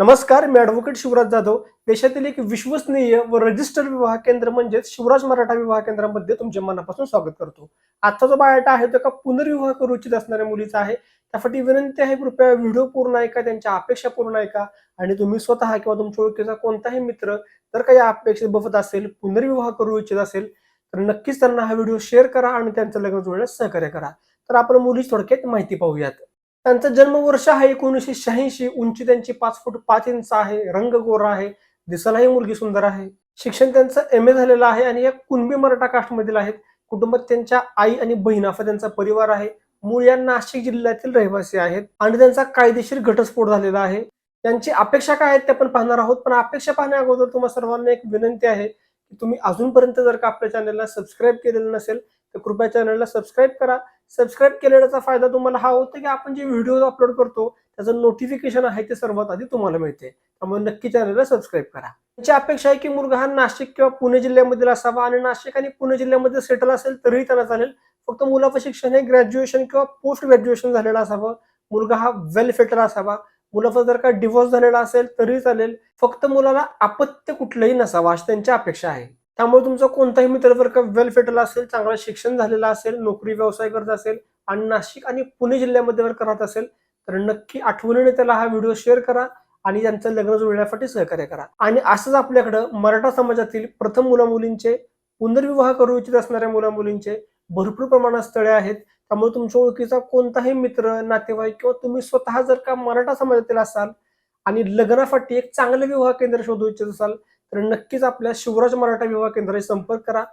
नमस्कार मी ॲडव्होकेट शिवराज जाधव. देशातील एक विश्वसनीय व रजिस्टर विवाह केंद्र म्हणजेच शिवराज मराठा विवाह केंद्रामध्ये तुमच्या मनापासून स्वागत करतो. आजचा जो बायोटा आहे तो एका पुनर्विवाह करू इच्छित असणाऱ्या मुलीचा आहे. त्यासाठी विनंती आहे कृपया व्हिडिओ पूर्ण ऐका त्यांच्या अपेक्षा पूर्ण ऐका आणि तुम्ही स्वतः किंवा तुमच्या ओळखीचा कोणताही मित्र जर काही अपेक्षित बघत असेल पुनर्विवाह करू इच्छित असेल तर नक्कीच त्यांना हा व्हिडिओ शेअर करा आणि त्यांचं लग्न जुळण्यास सहकार्य करा. तर आपण मुली थोडक्यात माहिती पाहूयात. त्यांचा जन्मवर्ष आहे एकोणीसशे शहाऐंशी. उंची त्यांची पाच फूट पाच इंच आहे. रंग गोरा आहे. दिसायलाही मुलगी सुंदर आहे. शिक्षण त्यांचं एम ए झालेलं आहे आणि या कुणबी मराठा कास्टमधील आहेत. कुटुंबात त्यांच्या आई आणि बहीण असा त्यांचा परिवार आहे. मूळ या नाशिक जिल्ह्यातील रहिवासी आहेत आणि त्यांचा कायदेशीर घटस्फोट झालेला आहे. त्यांची अपेक्षा काय आहेत ते आपण पाहणार आहोत. पण अपेक्षा पाहण्या अगोदर तुम्हाला सर्वांना एक विनंती आहे की तुम्ही अजूनपर्यंत जर का आपल्या चॅनलला सबस्क्राईब केलेलं नसेल तर कृपया चॅनलला सबस्क्राईब करा. सबस्क्राईब केलेल्याचा फायदा तुम्हाला हा होतो की आपण जे व्हिडिओ अपलोड करतो त्याचं नोटिफिकेशन आहे ते सर्वात आधी तुम्हाला मिळते. त्यामुळे नक्की चॅनलला सबस्क्राईब करा. त्यांची अपेक्षा आहे की मुलगा हा नाशिक किंवा पुणे जिल्ह्यामधील असावा आणि नाशिक आणि पुणे जिल्ह्यामध्ये सेटल असेल तरीही त्यांना चालेल. फक्त मुलाचं शिक्षण हे ग्रॅज्युएशन किंवा पोस्ट ग्रॅज्युएशन झालेलं असावं. मुलगा हा वेल फिटर असावा. मुलाचा जर का डिवोर्स झालेला असेल तरी चालेल. फक्त मुलाला अपत्य कुठलंही नसावं अशी त्यांची अपेक्षा आहे. त्यामुळे तुमचा कोणताही मित्र का वेल फेटल असेल चांगलं शिक्षण झालेलं असेल नोकरी व्यवसाय करत असेल आणि नाशिक आणि पुणे जिल्ह्यामध्ये जर करत असेल तर नक्की आठवणीने त्याला हा व्हिडिओ शेअर करा आणि त्यांचं लग्न जुळण्यासाठी सहकार्य करा. आणि असंच आपल्याकडं मराठा समाजातील प्रथम मुलामुलींचे पुनर्विवाह करू इच्छित असणाऱ्या मुलामुलींचे भरपूर प्रमाणात स्थळे आहेत. त्यामुळे तुमच्या ओळखीचा कोणताही मित्र नातेवाईक किंवा तुम्ही स्वतः जर का मराठा समाजातील असाल आणि लग्नासाठी एक चांगलं विवाह केंद्र शोधू इच्छित असाल तर नक्कीच आपल्या शिवराज मराठा विवाह केंद्राशी संपर्क करा.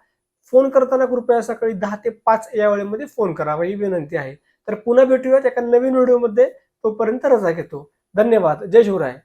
फोन करताना कृपया सकाळी दहा ते पाच या वेळेमध्ये फोन करा ही विनंती आहे. तर पुन्हा भेटूयात एका नवीन व्हिडिओमध्ये. तोपर्यंत रजा घेतो. धन्यवाद. जय शिवराय.